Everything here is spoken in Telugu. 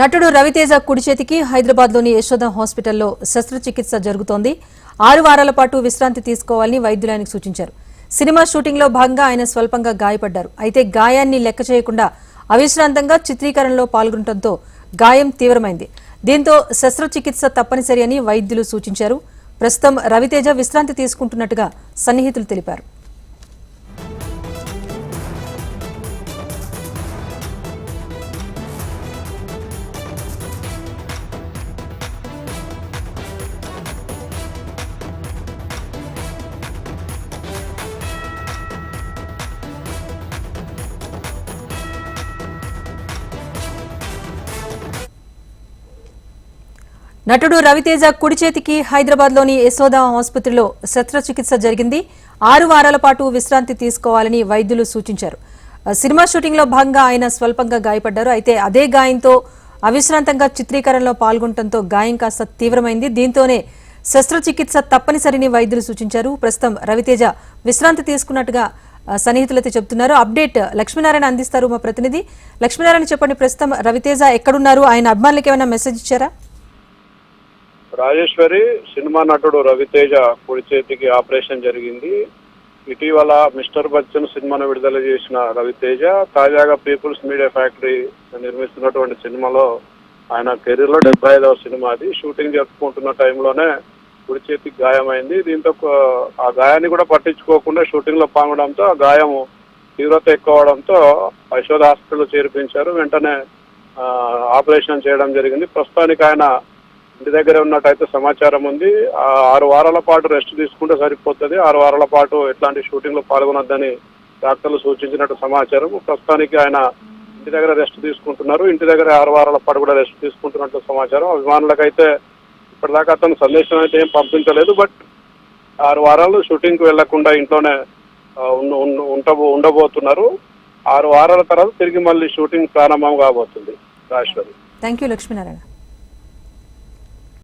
నటుడు రవితేజ కుడి చేతికి హైదరాబాద్లోని యశోద హాస్పిటల్లో శస్త్రచికిత్స జరుగుతోంది. ఆరు వారాల పాటు విశ్రాంతి తీసుకోవాలని వైద్యులు ఆయనకు సూచించారు. సినిమా షూటింగ్లో భాగంగా ఆయన స్వల్పంగా గాయపడ్డారు. అయితే గాయాన్ని లెక్క చేయకుండా అవిశ్రాంతంగా చిత్రీకరణలో పాల్గొనడంతో గాయం తీవ్రమైంది. దీంతో శస్త్రచికిత్స తప్పనిసరి అని వైద్యులు సూచించారు. ప్రస్తుతం రవితేజ విశ్రాంతి తీసుకుంటున్నట్టుగా సన్నిహితులు తెలిపారు. నటుడు రవితేజ కుడి చేతికి హైదరాబాద్లోని యశోద ఆసుపత్రిలో శస్త్రచికిత్స జరిగింది. ఆరు వారాల పాటు విశ్రాంతి తీసుకోవాలని వైద్యులు సూచించారు. సినిమా షూటింగ్లో భాగంగా ఆయన స్వల్పంగా గాయపడ్డారు. అయితే అదే గాయంతో అవిశ్రాంతంగా చిత్రీకరణలో పాల్గొనడంతో గాయం కాస్త తీవ్రమైంది. దీంతోనే శస్త్రచికిత్స తప్పనిసరిని వైద్యులు సూచించారు. ప్రస్తుతం రవితేజ విశ్రాంతి తీసుకున్నట్టుగా సన్నిహితులతో చెబుతున్నారు. అప్డేట్ లక్ష్మీనారాయణ అందిస్తారు మా ప్రతినిధి. లక్ష్మీనారాయణ చెప్పండి ప్రస్తుతం రవితేజ ఎక్కడున్నారు? ఆయన అభిమానులకు ఏమైనా మెసేజ్ ఇచ్చారా? రాజేశ్వరి సినిమా నటుడు రవితేజ కుడి చేతికి ఆపరేషన్ జరిగింది. ఇటీవల మిస్టర్ బచ్చన్ సినిమాను విడుదల చేసిన రవితేజ తాజాగా పీపుల్స్ మీడియా ఫ్యాక్టరీ నిర్మిస్తున్నటువంటి సినిమాలో ఆయన కెరీర్లో డెబ్బై ఐదవ సినిమా అది. షూటింగ్ జరుపుకుంటున్న టైంలోనే కుడి చేతికి గాయమైంది. దీంతో ఆ గాయాన్ని కూడా పట్టించుకోకుండా షూటింగ్లో పాంగడంతో ఆ గాయం తీవ్రత ఎక్కువ అవడంతో యశోద హాస్పిటల్ చేర్పించారు. వెంటనే ఆపరేషన్ చేయడం జరిగింది. ప్రస్తుతానికి ఆయన ఇంటి దగ్గర ఉన్నట్టయితే సమాచారం ఉంది. ఆరు వారాల పాటు రెస్ట్ తీసుకుంటే సరిపోతుంది. ఆరు వారాల పాటు ఎట్లాంటి షూటింగ్లో పాల్గొనొద్దని డాక్టర్లు సూచించినట్టు సమాచారం ప్రస్తుతానికి ఆయన ఇంటి దగ్గర రెస్ట్ తీసుకుంటున్నారు. ఇంటి దగ్గర ఆరు వారాల పాటు కూడా రెస్ట్ తీసుకుంటున్నట్టు సమాచారం. అభిమానులకైతే ఇప్పటిదాకా అతను సందేశం అయితే ఏం పంపించలేదు. బట్ ఆరు వారాలు షూటింగ్కు వెళ్ళకుండా ఇంట్లోనే ఉండ ఉండబోతున్నారు. ఆరు వారాల తర్వాత తిరిగి మళ్ళీ షూటింగ్ ప్రారంభం కాబోతుంది. రాజేశ్వరి. Thank you Lakshminarayana